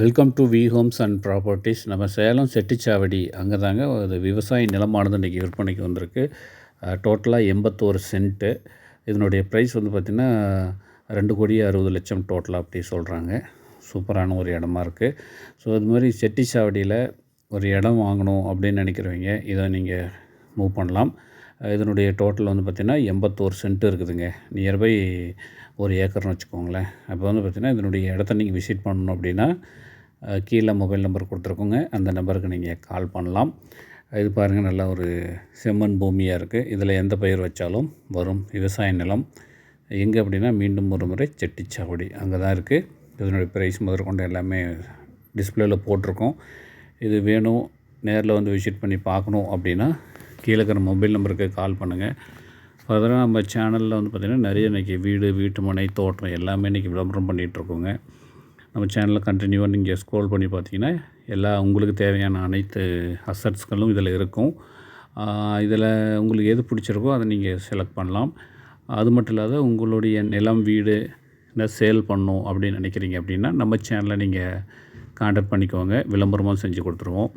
Welcome to V Homes and properties நம்ம சேலம் செட்டிச்சாவடி அங்கே தாங்க அது விவசாய நிலமானது இன்றைக்கி விற்பனைக்கு வந்திருக்கு. டோட்டலாக எண்பத்தோரு சென்ட்டு இதனுடைய ப்ரைஸ் வந்து பார்த்திங்கன்னா ரெண்டு கோடி அறுபது லட்சம் டோட்டலாக அப்படி சொல்கிறாங்க சூப்பரான ஒரு இடமா இருக்குது ஸோ அது மாதிரி செட்டிச்சாவடியில் ஒரு இடம் வாங்கணும் அப்படின்னு நினைக்கிறவங்க இதை நீங்கள் மூவ் பண்ணலாம். இதனுடைய டோட்டல் வந்து பார்த்திங்கன்னா எண்பத்தோரு சென்ட் இருக்குதுங்க. நியர்பை ஒரு ஏக்கர்னு வச்சுக்கோங்களேன். அப்போ வந்து பார்த்திங்கன்னா இதனுடைய இடத்த நீங்கள் விசிட் பண்ணணும் அப்படின்னா கீழே மொபைல் நம்பர் கொடுத்துருக்கோங்க. அந்த நம்பருக்கு நீங்கள் கால் பண்ணலாம். இது பாருங்கள் நல்லா ஒரு செம்மண் பூமியாக இருக்குது இதில் எந்த பயிர் வச்சாலும் வரும். விவசாய நிலம். எங்கே அப்படின்னா மீண்டும் ஒரு முறை செட்டிச்சாவடி. அங்கே தான் இருக்குது இதனுடைய ப்ரைஸ் முதற்கொண்டு எல்லாமே டிஸ்பிளேயில் போட்டிருக்கோம். இது வேணும் நேரில் வந்து விசிட் பண்ணி பார்க்கணும் அப்படின்னா கீழே இருக்கிற மொபைல் நம்பருக்கு கால் பண்ணுங்கள் ஃபர்தராக நம்ம சேனலில் வந்து பார்த்திங்கன்னா நிறைய இன்றைக்கி வீடு வீட்டு மனை தோட்டம் எல்லாமே இன்றைக்கி விளம்பரம் பண்ணிகிட்ருக்கோங்க. நம்ம சேனலில் கண்டினியூவாக நீங்கள் ஸ்க்ரோல் பண்ணி பார்த்தீங்கன்னா எல்லா உங்களுக்கு தேவையான அனைத்து அசட்ஸ்களும் இதில் இருக்கும். இதில் உங்களுக்கு எது பிடிச்சிருக்கோ அதை நீங்கள் செலக்ட் பண்ணலாம். அது மட்டும் இல்லாத உங்களுடைய நிலம் வீடு என்ன சேல் பண்ணணும் அப்படின்னு நினைக்கிறீங்க அப்படின்னா நம்ம சேனலை நீங்கள் காண்டாக்ட் பண்ணிக்கோங்க. விளம்பரமாக செஞ்சு கொடுத்துருவோம்.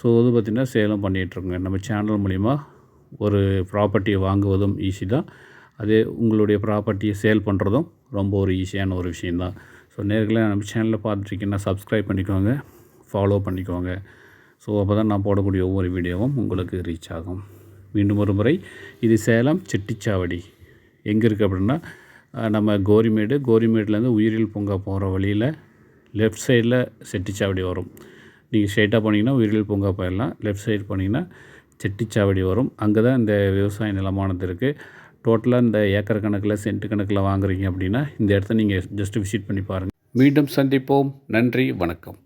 ஸோ அது பார்த்திங்கன்னா சேலம் பண்ணிகிட்ருக்கோங்க. நம்ம சேனல் மூலிமா ஒரு ப்ராப்பர்ட்டியை வாங்குவதும் ஈஸி தான். அதே உங்களுடைய ப்ராப்பர்ட்டியை சேல் பண்ணுறதும் ரொம்ப ஒரு ஈஸியான ஒரு விஷயந்தான் ஸோ நேர்களை நம்ம சேனலில் பார்த்துருக்கீங்கன்னா சப்ஸ்கிரைப் பண்ணிக்கோங்க ஃபாலோ பண்ணிக்கோங்க. ஸோ அப்போ தான் நான் போடக்கூடிய ஒவ்வொரு வீடியோவும் உங்களுக்கு ரீச் ஆகும். மீண்டும் ஒரு முறை இது சேலம் செட்டிச்சாவடி. எங்கே இருக்குது அப்படின்னா நம்ம கோரிமேடு. கோரிமேட்லேருந்து உயிரியல் பூங்கா போகிற வழியில் லெஃப்ட் சைடில் செட்டிச்சாவடி வரும். நீங்கள் ஸ்ட்ரைட்டாக போனீங்கன்னா உயிரியல் பூங்கா போயிடலாம். லெஃப்ட் சைடு போனீங்கன்னா செட்டிச்சாவடி வரும். அங்கே தான் இந்த விவசாய நிலமானது இருக்குது டோட்டலாக இந்த ஏக்கர் கணக்கில் சென்ட் கணக்கில் வாங்குறீங்க அப்படின்னா இந்த இடத்த நீங்கள் ஜஸ்ட் விசிட் பண்ணி பாருங்கள் மீண்டும் சந்திப்போம். நன்றி வணக்கம்.